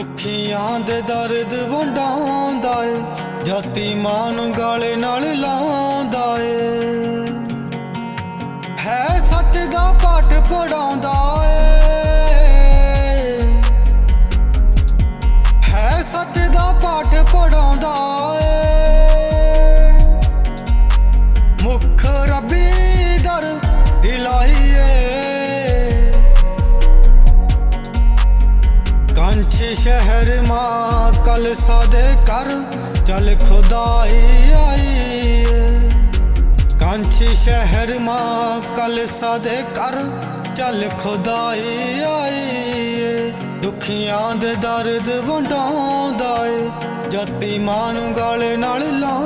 ਦੁਖੀਆਂ ਦੇ ਦਰਦ ਵੰਡਾਉਂਦਾ ਏ, ਜਾਤੀ ਮਾਂ ਨੂੰ ਗਾਲੇ ਨਾਲ ਲਾਉਂਦਾ ਏ। ਹੈ ਸੱਚ ਦਾ ਪਾਠ ਪੜਾਉਂਦਾ ਏ। ਹੈ ਸੱਚ ਦਾ ਪਾਠ ਪੜਾਉਂਦਾ ਕੰਚ ਸ਼ਹਿਰ ਮਾਂ, ਕਲ ਸਾਦੇ ਕਰ ਚਲ ਖੁਦਾਈ ਆਈ ਏ ਸ਼ਹਿਰ ਮਾਂ, ਕਲ ਸਾਦੇ ਕਰ ਚਲ ਖੁਦਾਈ ਆਈ ਏ ਦੁਖੀਆਂ ਦੇ ਦਰਦ ਵੰਡਾਉਂਦਾ ਏ, ਜਤੀ ਮਾਂ ਨੂੰ ਗਾਲੇ ਨਾਲ ਲਾਉਂਦਾ